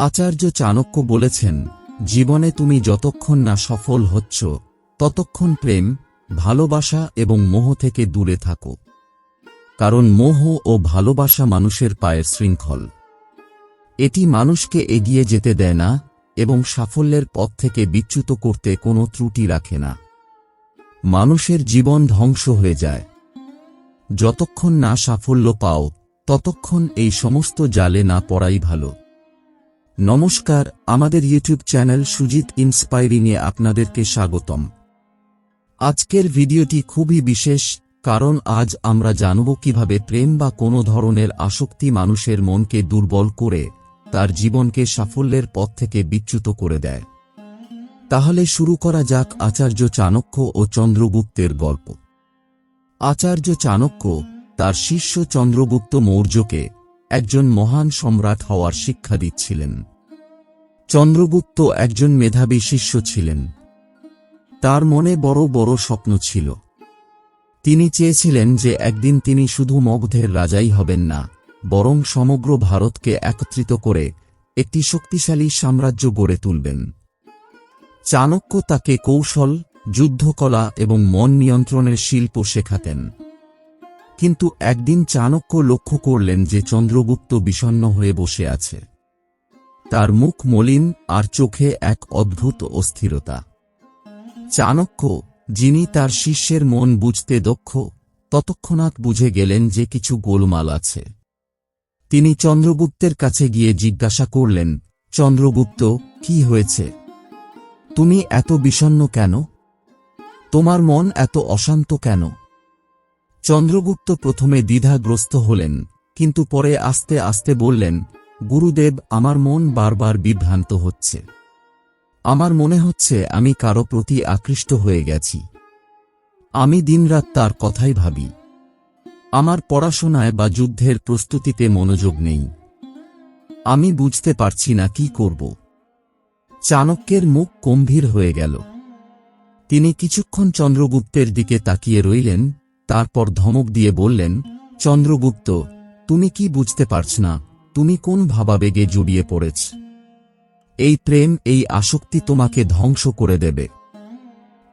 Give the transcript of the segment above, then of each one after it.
আচার্য চাণক্য বলেছেন, জীবনে তুমি যতক্ষণ না সফল হচ্ছ, ততক্ষণ প্রেম, ভালোবাসা এবং মোহ থেকে দূরে থাকো। কারণ মোহ ও ভালোবাসা মানুষের পায়ের শৃঙ্খল। এটি মানুষকে এগিয়ে যেতে দেয় না এবং সাফল্যের পথ থেকে বিচ্যুত করতে কোনো ত্রুটি রাখে না। মানুষের জীবন ধ্বংস হয়ে যায়। যতক্ষণ না সাফল্য পাও, ততক্ষণ এই সমস্ত জালে না পড়াই ভালো। নমস্কার, আমাদের ইউটিউব চ্যানেল সুজিত ইন্সপায়ারিংয়ে আপনাদেরকে স্বাগতম। আজকের ভিডিওটি খুবই বিশেষ, কারণ আজ আমরা জানব কীভাবে প্রেম বা কোনো ধরনের আসক্তি মানুষের মনকে দুর্বল করে, তার জীবনকে সাফল্যের পথ থেকে বিচ্যুত করে দেয়। তাহলে শুরু করা যাক আচার্য চাণক্য ও চন্দ্রগুপ্তের গল্প। আচার্য চাণক্য তার শিষ্য চন্দ্রগুপ্ত মৌর্যকে একজন মহান সম্রাট হওয়ার শিক্ষা দিচ্ছিলেন। চন্দ্রগুপ্ত একজন মেধাবী শিষ্য ছিলেন। তার মনে বড় বড় স্বপ্ন ছিল। তিনি চেয়েছিলেন যে একদিন তিনি শুধু মগধের রাজাই হবেন না, বরং সমগ্র ভারতকে একত্রিত করে একটি শক্তিশালী সাম্রাজ্য গড়ে তুলবেন। চাণক্য তাকে কৌশল, যুদ্ধকলা এবং মন নিয়ন্ত্রণের শিল্প শেখাতেন। কিন্তু একদিন চাণক্য লক্ষ্য করলেন যে চন্দ্রগুপ্ত বিষণ্ণ হয়ে বসে আছে। তার মুখ মলিন আর চোখে এক অদ্ভুত অস্থিরতা। চাণক্য, যিনি তার শিষ্যের মন বুঝতে দক্ষ, ততক্ষণাৎ বুঝে গেলেন যে কিছু গোলমাল আছে। তিনি চন্দ্রগুপ্তের কাছে গিয়ে জিজ্ঞাসা করলেন, চন্দ্রগুপ্ত, কি হয়েছে? তুমি এত বিষণ্ন কেন? তোমার মন এত অশান্ত কেন? চন্দ্রগুপ্ত প্রথমে দ্বিধাগ্রস্ত হলেন, কিন্তু পরে আস্তে আস্তে বললেন, গুরুদেব, আমার মন বারবার বিভ্রান্ত হচ্ছে। আমার মনে হচ্ছে আমি কারও প্রতি আকৃষ্ট হয়ে গেছি। আমি দিনরাত তার কথাই ভাবি। আমার পড়াশোনায় বা যুদ্ধের প্রস্তুতিতে মনোযোগ নেই। আমি বুঝতে পারছি না কি করব। চাণক্যের মুখ গম্ভীর হয়ে গেল। তিনি কিছুক্ষণ চন্দ্রগুপ্তের দিকে তাকিয়ে রইলেন তারপর ধমক দিয়ে বললেন, চন্দ্রগুপ্ত, তুমি কি বুঝতে পারছ না? তুমি কোন ভাবাবেগে জড়িয়ে পড়েছ? এই প্রেম, এই আসক্তি তোমাকে ধ্বংস করে দেবে।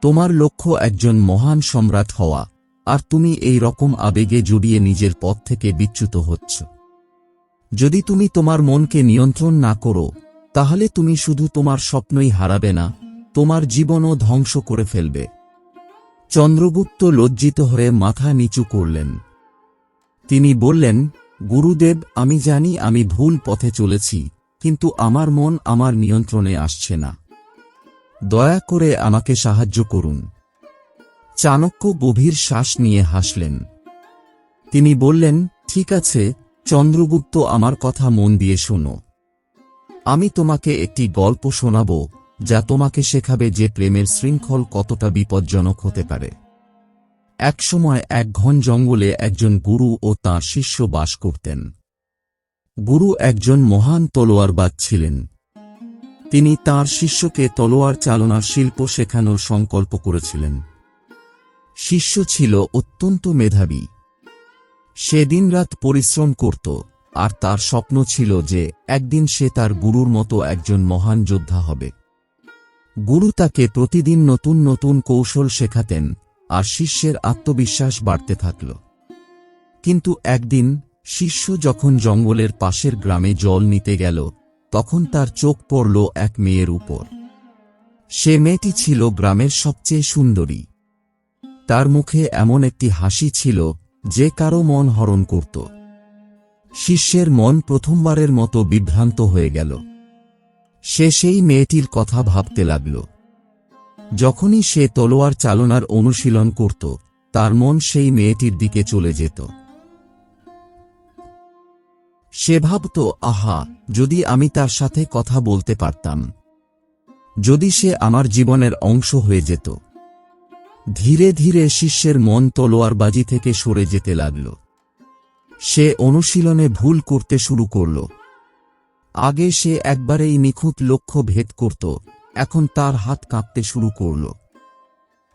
তোমার লক্ষ্য একজন মহান সম্রাট হওয়া, আর তুমি এই রকম আবেগে জড়িয়ে নিজের পথ থেকে বিচ্যুত হচ্ছ। যদি তুমি তোমার মনকে নিয়ন্ত্রণ না করো, তাহলে তুমি শুধু তোমার স্বপ্নই হারাবে না, তোমার জীবনও ধ্বংস করে ফেলবে। চন্দ্রগুপ্ত লজ্জিত হয়ে মাথা নিচু করলেন। তিনি বললেন, গুরুদেব, আমি জানি আমি ভুল পথে চলেছি, কিন্তু আমার মন আমার নিয়ন্ত্রণে আসছে না। দয়া করে আমাকে সাহায্য করুন চাণক্য গভীর শ্বাস নিয়ে হাসলেন। তিনি বললেন, ঠিক আছে, চন্দ্রগুপ্ত আমার কথা মন দিয়ে শোনো। আমি তোমাকে একটি গল্প শোনাব যা তোমাকে শেখাবে যে প্রেমের শৃঙ্খল কতটা বিপজ্জনক হতে পারে। একসময় এক ঘন জঙ্গলে একজন গুরু ও তাঁর শিষ্য বাস করতেন। গুরু একজন মহান তলোয়ারবাজ ছিলেন। তিনি তার শিষ্যকে তলোয়ার চালনার শিল্প শেখানোর সংকল্প করেছিলেন। শিষ্য ছিল অত্যন্ত মেধাবী। সে দিনরাত পরিশ্রম করত, আর তার স্বপ্ন ছিল যে একদিন সে তার গুরুর মতো একজন মহান যোদ্ধা হবে। গুরু তাকে প্রতিদিন নতুন নতুন কৌশল শেখাতেন, আর শিষ্যের আত্মবিশ্বাস বাড়তে থাকল। কিন্তু একদিন, শিষ্য যখন জঙ্গলের পাশের গ্রামে জল নিতে গেল, তখন তার চোখ পড়ল এক মেয়ের উপর। সে মেয়েটি ছিল গ্রামের সবচেয়ে সুন্দরী। তার মুখে এমন একটি হাসি ছিল, যে কারও মন হরণ করত। শিষ্যের মন প্রথমবারের মতো বিভ্রান্ত হয়ে গেল। সে সেই মেয়েটির কথা ভাবতে লাগল। যখনই সে তলোয়ার চালনার অনুশীলন করত, তার মন সেই মেয়েটির দিকে চলে যেত। সে ভাবত, আহা, যদি আমি তার সাথে কথা বলতে পারতাম, যদি সে আমার জীবনের অংশ হয়ে যেত। ধীরে ধীরে শিষ্যের মন তলোয়ারবাজি থেকে সরে যেতে লাগল। সে অনুশীলনে ভুল করতে শুরু করল। আগে সে একবারেই নিখুঁত লক্ষ্য ভেদ করত, এখন তার হাত কাঁপতে শুরু করল।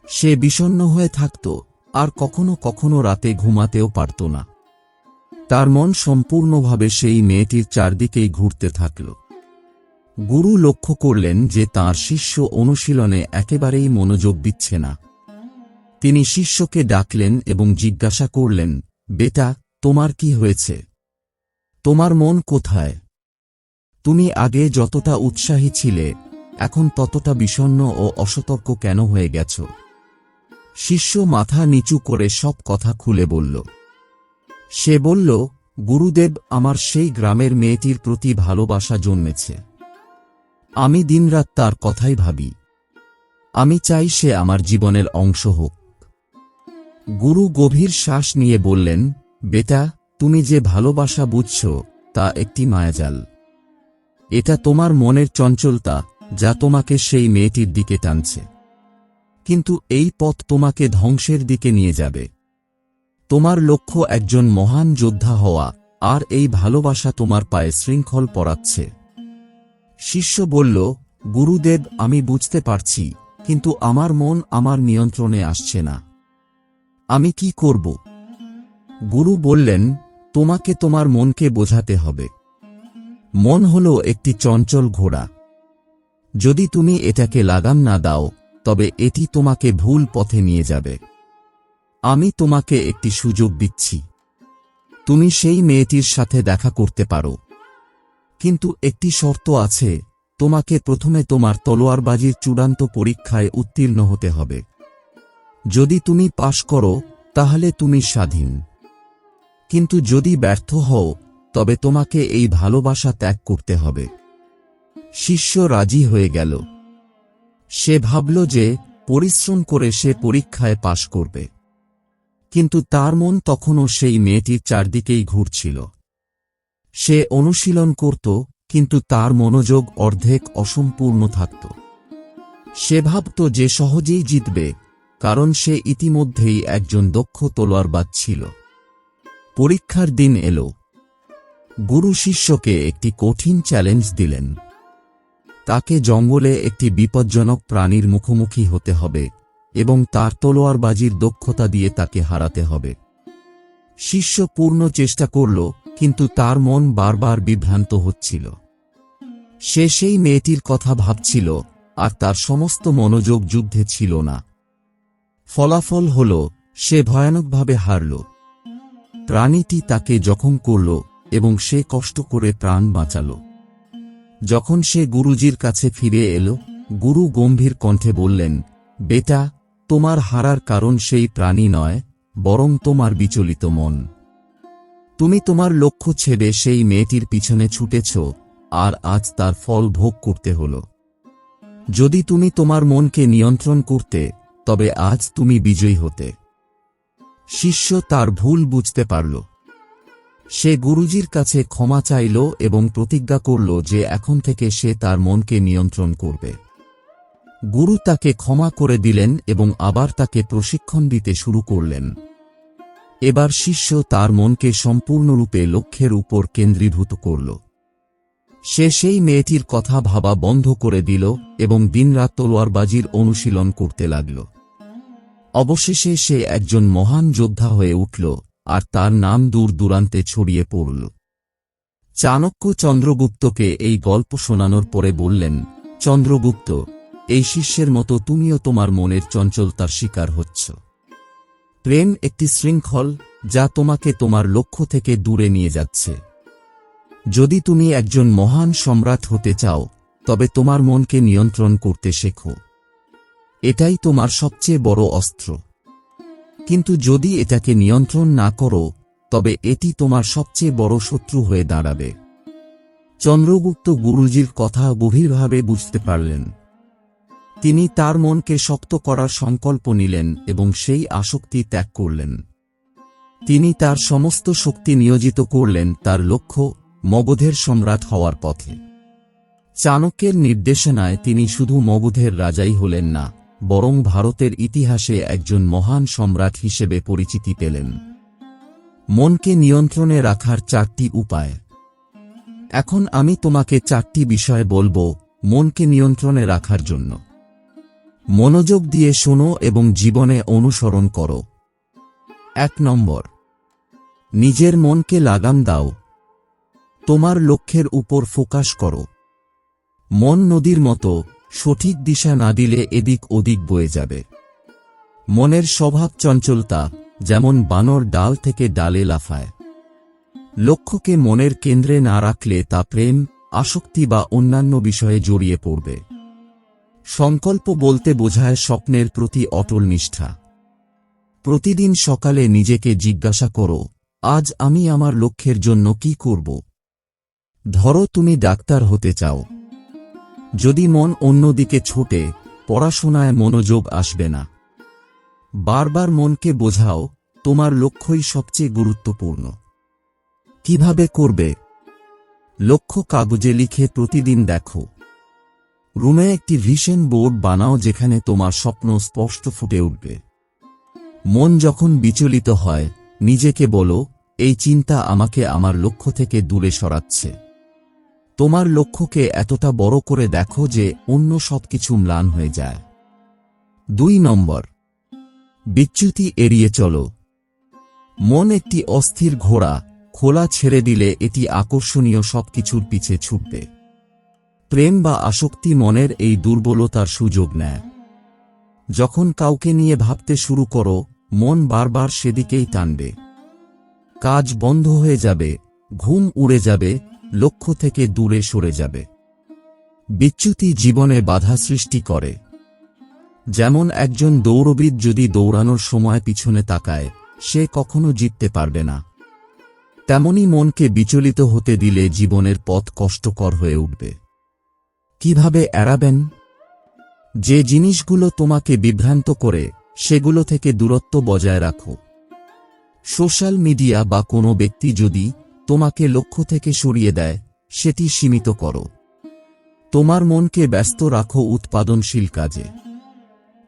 সে বিষণ্ন হয়ে থাকত, আর কখনো কখনো রাতে ঘুমাতেও পারত না। তার মন সম্পূর্ণভাবে সেই মেয়েটির চারদিকেই ঘুরতে থাকল। গুরু লক্ষ্য করলেন যে তার শিষ্য অনুশীলনে একেবারেই মনোযোগ দিচ্ছে না। তিনি শিষ্যকে ডাকলেন এবং জিজ্ঞাসা করলেন, বেটা, তোমার কি হয়েছে? তোমার মন কোথায়? তুমি আগে যতটা উৎসাহী ছিলে, এখন ততটা বিষণ্ণ ও অসতর্ক কেন হয়ে গেছ? শিষ্য মাথা নিচু করে সব কথা খুলে বলল। সে বলল, গুরুদেব আমার সেই গ্রামের মেয়েটির প্রতি ভালোবাসা জন্মেছে। আমি দিনরাত তার কথাই ভাবি। আমি চাই সে আমার জীবনের অংশ হোক। গুরু গভীর শ্বাস নিয়ে বললেন, বেটা, তুমি যে ভালোবাসা বুঝছ, তা একটি মায়াজাল। এটা তোমার মনের চঞ্চলতা, যা তোমাকে সেই মেয়েটির দিকে টানছে। কিন্তু এই পথ তোমাকে ধ্বংসের দিকে নিয়ে যাবে। তোমার লক্ষ্য একজন মহান যোদ্ধা হওয়া, আর এই ভালোবাসা তোমার পায়ে শৃঙ্খল পড়াচ্ছে শিষ্য বলল, গুরুদেব, আমি বুঝতে পারছি, কিন্তু আমার মন আমার নিয়ন্ত্রণে আসছে না। আমি কি করব? গুরু বললেন, তোমাকে তোমার মনকে বোঝাতে হবে। মন হল একটি চঞ্চল ঘোড়া। যদি তুমি এটাকে লাগাম না দাও, তবে এটি তোমাকে ভুল পথে নিয়ে যাবে। আমি তোমাকে একটি সুযোগ দিচ্ছি। তুমি সেই মেয়েটির সাথে দেখা করতে পারো। কিন্তু একটি শর্ত আছে, তোমাকে প্রথমে তোমার তলোয়ারবাজির চূড়ান্ত পরীক্ষায় উত্তীর্ণ হতে হবে। যদি তুমি পাশ করো, তাহলে তুমি স্বাধীন। কিন্তু যদি ব্যর্থ হও তবে তোমাকে এই ভালোবাসা ত্যাগ করতে হবে। শিষ্য রাজি হয়ে গেল। সে ভাবল যে পরিশ্রম করে সে পরীক্ষায় পাশ করবে। কিন্তু তার মন তখনও সেই মেয়েটির চারদিকেই ঘুরছিল। সে অনুশীলন করত, কিন্তু তার মনোযোগ অর্ধেক অসম্পূর্ণ থাকত। সে ভাবত যে সহজেই জিতবে, কারণ সে ইতিমধ্যেই একজন দক্ষ তলোয়ারবাজ ছিল। পরীক্ষার দিন এল। গুরু শিষ্যকে একটি কঠিন চ্যালেঞ্জ দিলেন। তাকে জঙ্গলে একটি বিপজ্জনক প্রাণীর মুখোমুখি হতে হবে এবং তার তলোয়ারবাজির দক্ষতা দিয়ে তাকে হারাতে হবে। শিষ্য পূর্ণ চেষ্টা করল, কিন্তু তার মন বারবার বিভ্রান্ত হচ্ছিল। সে সেই মেয়েটির কথা ভাবছিল, আর তার সমস্ত মনোযোগ যুদ্ধে ছিল না। ফলাফল হল, সে ভয়ানকভাবে হারল। প্রাণীটি তাকে জখম করল এবং সে কষ্ট করে প্রাণ বাঁচাল। যখন সে গুরুজির কাছে ফিরে এল, গুরু গম্ভীর কণ্ঠে বললেন, বেটা, তোমার হারার কারণ সেই প্রাণী নয়, বরং তোমার বিচলিত মন। তুমি তোমার লক্ষ্য ছেড়ে সেই মেয়েটির পিছনে ছুটেছ, আর আজ তার ফল ভোগ করতে হল। যদি তুমি তোমার মনকে নিয়ন্ত্রণ করতে, তবে আজ তুমি বিজয়ী হতে। শিষ্য তার ভুল বুঝতে পারল। সে গুরুজির কাছে ক্ষমা চাইল এবং প্রতিজ্ঞা করল যে এখন থেকে সে তার মনকে নিয়ন্ত্রণ করবে। গুরু তাকে ক্ষমা করে দিলেন এবং আবার তাকে প্রশিক্ষণ দিতে শুরু করলেন। এবার শিষ্য তার মনকে সম্পূর্ণরূপে লক্ষ্যের উপর কেন্দ্রীভূত করল। সে সেই মেয়েটির কথা ভাবা বন্ধ করে দিল এবং দিনরাত তলোয়ারবাজির অনুশীলন করতে লাগল। অবশেষে সে একজন মহান যোদ্ধা হয়ে উঠল আর তার নাম দূর দূরান্তে ছড়িয়ে পড়ল। চাণক্য চন্দ্রগুপ্তকে এই গল্প শোনানোর পরে বললেন, চন্দ্রগুপ্ত, এই শিষ্যের মতো তুমিও তোমার মনের চঞ্চলতার শিকার হচ্ছ। প্রেম একটি শৃঙ্খল যা তোমাকে তোমার লক্ষ্য থেকে দূরে নিয়ে যাচ্ছে। যদি তুমি একজন মহান সম্রাট হতে চাও, তবে তোমার মনকে নিয়ন্ত্রণ করতে শেখো। এটাই তোমার সবচেয়ে বড় অস্ত্র। কিন্তু যদি এটাকে নিয়ন্ত্রণ না করো, তবে এটি তোমার সবচেয়ে বড় শত্রু হয়ে দাঁড়াবে। চন্দ্রগুপ্ত গুরুজির কথা গভীরভাবে বুঝতে পারলেন। তিনি তার মনকে শক্ত করার সংকল্প নিলেন এবং সেই আসক্তি ত্যাগ করলেন। তিনি তার সমস্ত শক্তি নিয়োজিত করলেন তার লক্ষ্য, মগধের সম্রাট হওয়ার পথে। চাণক্যের নির্দেশনায় তিনি শুধু মগধের রাজাই হলেন না বরং ভারতের ইতিহাসে একজন মহান সম্রাট হিসেবে পরিচিতি পেলেন। মনকে নিয়ন্ত্রণে রাখার চারটি উপায়। এখন আমি তোমাকে চারটি বিষয় বলব মনকে নিয়ন্ত্রণে রাখার জন্য। মনোযোগ দিয়ে শোনো এবং জীবনে অনুসরণ করো। এক নম্বর, নিজের মনকে লাগাম দাও। তোমার লক্ষ্যের উপর ফোকাস করো। মন নদীর মতো সঠিক দিশা না দিলে এদিক ওদিক বয়ে যাবে। মনের স্বভাব চঞ্চলতা, যেমন বানর ডাল থেকে ডালে লাফায়। লক্ষ্যকে মনের কেন্দ্রে না রাখলে তা প্রেম, আসক্তি বা অন্যান্য বিষয়ে জড়িয়ে পড়বে। সংকল্প বলতে বোঝায় স্বপ্নের প্রতি অটল নিষ্ঠা। প্রতিদিন সকালে নিজেকে জিজ্ঞাসা করো, আজ আমি আমার লক্ষ্যের জন্য কি করব? ধরো তুমি ডাক্তার হতে চাও। যদি মন অন্যদিকে ছোটে, পড়াশোনায় মনোযোগ আসবে না। বারবার মনকে বোঝাও তোমার লক্ষ্যই সবচেয়ে গুরুত্বপূর্ণ। কীভাবে করবে? লক্ষ্য কাগজে লিখে প্রতিদিন দেখো। রুমে একটি ভিশন বোর্ড বানাও যেখানে তোমার স্বপ্ন স্পষ্ট ফুটে উঠবে। মন যখন বিচলিত হয়, নিজেকে বলো, এই চিন্তা আমাকে আমার লক্ষ্য থেকে দূরে সরাচ্ছে। তোমার লক্ষ্যকে এতটা বড় করে দেখো যে অন্য সবকিছু ম্লান হয়ে যায়। দুই নম্বর, বিচ্যুতি এড়িয়ে চলো। মন একটি অস্থির ঘোড়া, খোলা ছেড়ে দিলে এটি আকর্ষণীয় সবকিছুর পিছে ছুটবে। প্রেম বা আসক্তি মনের এই দুর্বলতার সুযোগ নেয়। যখন কাউকে নিয়ে ভাবতে শুরু করো, মন বারবার সেদিকেই টানবে। কাজ বন্ধ হয়ে যাবে, ঘুম উড়ে যাবে লক্ষ্য থেকে দূরে সরে যাবে। বিচ্যুতি জীবনে বাধা সৃষ্টি করে। যেমন একজন দৌড়বিদ যদি দৌড়ানোর সময় পিছনে তাকায়, সে কখনো জিততে পারবে না। তেমনি মনকে বিচলিত হতে দিলে জীবনের পথ কষ্টকর হয়ে উঠবে। কীভাবে এড়াবেন? যে জিনিসগুলো তোমাকে বিভ্রান্ত করে, সেগুলো থেকে দূরত্ব বজায় রাখো। সোশ্যাল মিডিয়া বা কোনো ব্যক্তি যদি তোমাকে লক্ষ্য থেকে সরিয়ে দেয়, সেটি সীমিত করো। তোমার মনকে ব্যস্ত রাখো উৎপাদনশীল কাজে।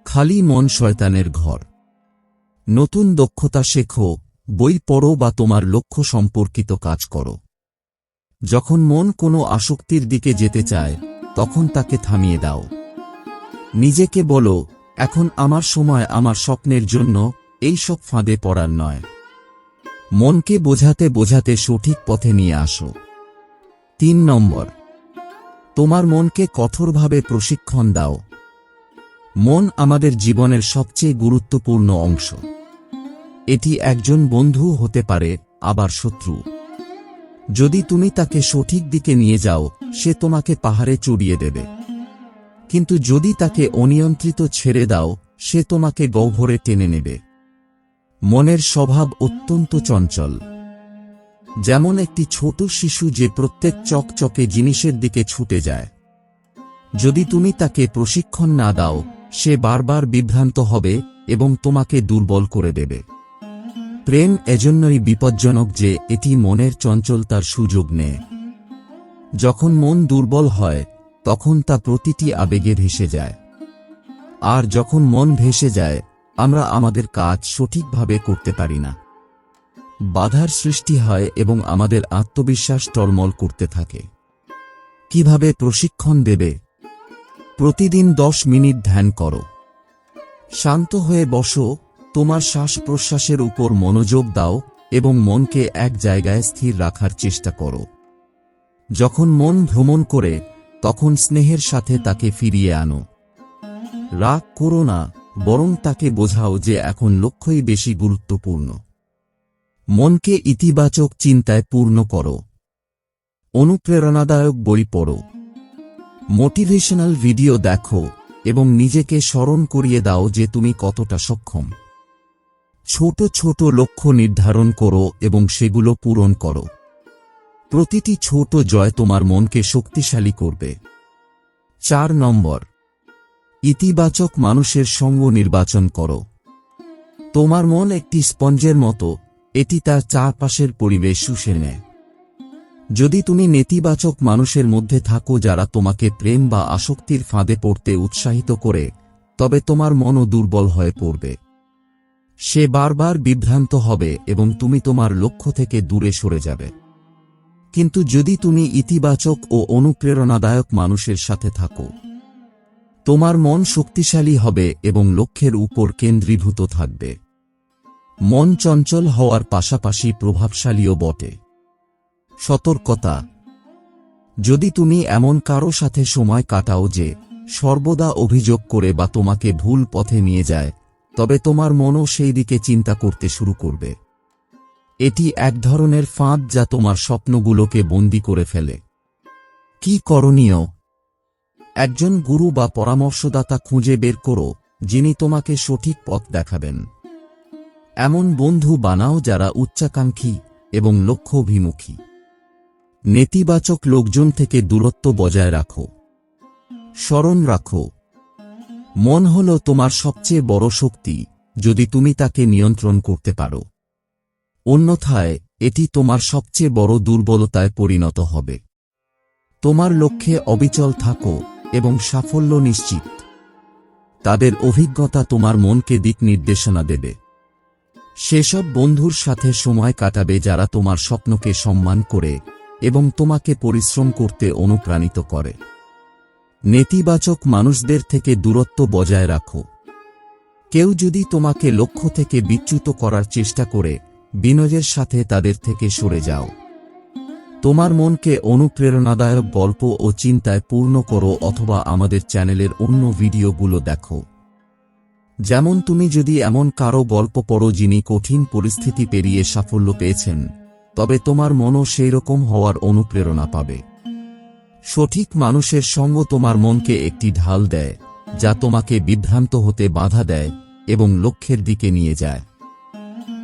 খালি মন শয়তানের ঘর। নতুন দক্ষতা শেখো, বই পড়ো বা তোমার লক্ষ্য সম্পর্কিত কাজ করো। যখন মন কোনো আসক্তির দিকে যেতে চায়, তখন তাকে থামিয়ে দাও। নিজেকে বলো, এখন আমার সময় আমার স্বপ্নের জন্য, এই সব ফাঁদে পড়ার নয়। মনকে বোঝাতে বোঝাতে সঠিক পথে নিয়ে আসো। তিন নম্বর। তোমার মনকে কঠোরভাবে প্রশিক্ষণ দাও। মন আমাদের জীবনের সবচেয়ে গুরুত্বপূর্ণ অংশ। এটি একজন বন্ধু হতে পারে, আবার শত্রু। যদি তুমি তাকে সঠিক দিকে নিয়ে যাও, সে তোমাকে পাহাড়ে চড়িয়ে দেবে। কিন্তু যদি তাকে অনিয়ন্ত্রিত ছেড়ে দাও, সে তোমাকে গহ্বরে টেনে নেবে। মনের স্বভাব অত্যন্ত চঞ্চল। যেমন একটি ছোট শিশু যে প্রত্যেক চকচকে জিনিসের দিকে ছুটে যায়। যদি তুমি তাকে প্রশিক্ষণ না দাও, সে বারবার বিভ্রান্ত হবে এবং তোমাকে দুর্বল করে দেবে। প্রেম এজন্যই বিপজ্জনক যে এটি মনের চঞ্চলতার সুযোগ নেয়। যখন মন দুর্বল হয়, তখন তা প্রতিটি আবেগে ভেসে যায়। আর যখন মন ভেসে যায় আমরা আমাদের কাজ সঠিকভাবে করতে পারি না। বাধার সৃষ্টি হয় এবং আমাদের আত্মবিশ্বাস টলমল করতে থাকে। কীভাবে প্রশিক্ষণ দেবে? প্রতিদিন দশ মিনিট ধ্যান করো। শান্ত হয়ে বসো, তোমার শ্বাস প্রশ্বাসের উপর মনোযোগ দাও এবং মনকে এক জায়গায় স্থির রাখার চেষ্টা করো। যখন মন ভ্রমণ করে, তখন স্নেহের সাথে তাকে ফিরিয়ে আনো। রাগ করো না। বরং তাকে বোঝাও যে এখন লক্ষ্যই বেশি গুরুত্বপূর্ণ। মনকে ইতিবাচক চিন্তায় পূর্ণ করো। অনুপ্রেরণাদায়ক বই পড়ো। মোটিভেশনাল ভিডিও দেখো এবং নিজেকে স্মরণ করিয়ে দাও যে তুমি কতটা সক্ষম। ছোট ছোট লক্ষ্য নির্ধারণ করো এবং সেগুলো পূরণ করো। প্রতিটি ছোট জয় তোমার মনকে শক্তিশালী করবে। চার নম্বর ইতিবাচক মানুষের সঙ্গ নির্বাচন করো। তোমার মন একটি স্পঞ্জের মতো, এটি তার চারপাশের পরিবেশ শুষে নেয়। যদি তুমি নেতিবাচক মানুষের মধ্যে থাকো যারা তোমাকে প্রেম বা আসক্তির ফাঁদে পড়তে উৎসাহিত করে, তবে তোমার মনও দুর্বল হয়ে পড়বে। সে বারবার বিভ্রান্ত হবে এবং তুমি তোমার লক্ষ্য থেকে দূরে সরে যাবে। কিন্তু যদি তুমি ইতিবাচক ও অনুপ্রেরণাদায়ক মানুষের সাথে থাকো তোমার মন শক্তিশালী হবে এবং লক্ষ্যের উপর কেন্দ্রীভূত থাকবে। মন চঞ্চল হওয়ার পাশাপাশি প্রভাবশালীও বটে। সতর্কতা। যদি তুমি এমন কারও সাথে সময় কাটাও যে সর্বদা অভিযোগ করে বা তোমাকে ভুল পথে নিয়ে যায়, তবে তোমার মনও সেই দিকে চিন্তা করতে শুরু করবে। এটি এক ধরনের ফাঁদ যা তোমার স্বপ্নগুলোকে বন্দি করে ফেলে। কি করণীয়? একজন গুরু বা পরামর্শদাতা খুঁজে বের করো, যিনি তোমাকে সঠিক পথ দেখাবেন। এমন বন্ধু বানাও যারা উচ্চাকাঙ্ক্ষী এবং লক্ষ্যভিমুখী। নেতিবাচক লোকজন থেকে দূরত্ব বজায় রাখো। স্মরণ রাখো। মন হল তোমার সবচেয়ে বড় শক্তি, যদি তুমি তাকে নিয়ন্ত্রণ করতে পারো। অন্যথায়, এটি তোমার সবচেয়ে বড় দুর্বলতায় পরিণত হবে। তোমার লক্ষ্যে অবিচল থাকো। এবং সাফল্য নিশ্চিত। তাদের অভিজ্ঞতা তোমার মনকে দিক নির্দেশনা দেবে। সেসব বন্ধুর সাথে সময় কাটাবে যারা তোমার স্বপ্নকে সম্মান করে এবং তোমাকে পরিশ্রম করতে অনুপ্রাণিত করে। নেতিবাচক মানুষদের থেকে দূরত্ব বজায় রাখো। কেউ যদি তোমাকে লক্ষ্য থেকে বিচ্যুত করার চেষ্টা করে, বিনয়ের সাথে তাদের থেকে সরে যাও। তোমার মনকে অনুপ্রেরণাদায়ক গল্প ও চিন্তায় পূর্ণ করো অথবা আমাদের চ্যানেলের অন্য ভিডিওগুলো দেখো। যেমন তুমি যদি এমন কারও গল্প পড়ো যিনি কঠিন পরিস্থিতি পেরিয়ে সাফল্য পেয়েছেন, তবে তোমার মনও সেই রকম হওয়ার অনুপ্রেরণা পাবে। সঠিক মানুষের সঙ্গ তোমার মনকে একটি ঢাল দেয়, যা তোমাকে বিভ্রান্ত হতে বাধা দেয় এবং লক্ষ্যের দিকে নিয়ে যায়।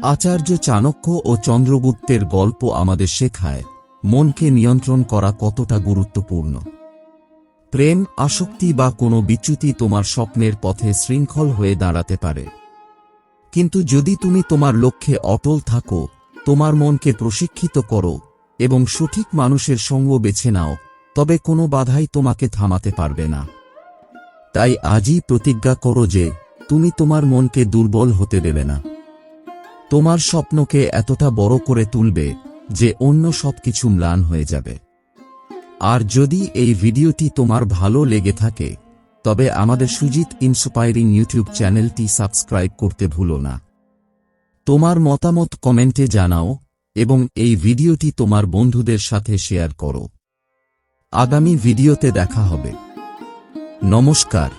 আচার্য চাণক্য ও চন্দ্রগুপ্তের গল্প আমাদের শেখায় মনকে নিয়ন্ত্রণ করা কতটা গুরুত্বপূর্ণ? প্রেম, আসক্তি বা কোনো বিচ্যুতি তোমার স্বপ্নের পথে শৃঙ্খল হয়ে দাঁড়াতে পারে। কিন্তু যদি তুমি তোমার লক্ষ্যে অটল থাকো, তোমার মনকে প্রশিক্ষিত করো এবং সঠিক মানুষের সঙ্গ বেছে নাও, তবে কোনো বাধাই তোমাকে থামাতে পারবে না। তাই আজই প্রতিজ্ঞা করো যে, তুমি তোমার মনকে দুর্বল হতে দেবে না। তোমার স্বপ্নকে এতটা বড় করে তুলবে যে অন্য সবকিছু ম্লান হয়ে যাবে। আর যদি এই ভিডিওটি তোমার ভালো লেগে থাকে, তবে আমাদের সুজিত ইন্সপায়ারিং ইউটিউব চ্যানেলটি সাবস্ক্রাইব করতে ভুলো না। তোমার মতামত কমেন্টে জানাও এবং এই ভিডিওটি তোমার বন্ধুদের সাথে শেয়ার করো। আগামী ভিডিওতে দেখা হবে। নমস্কার।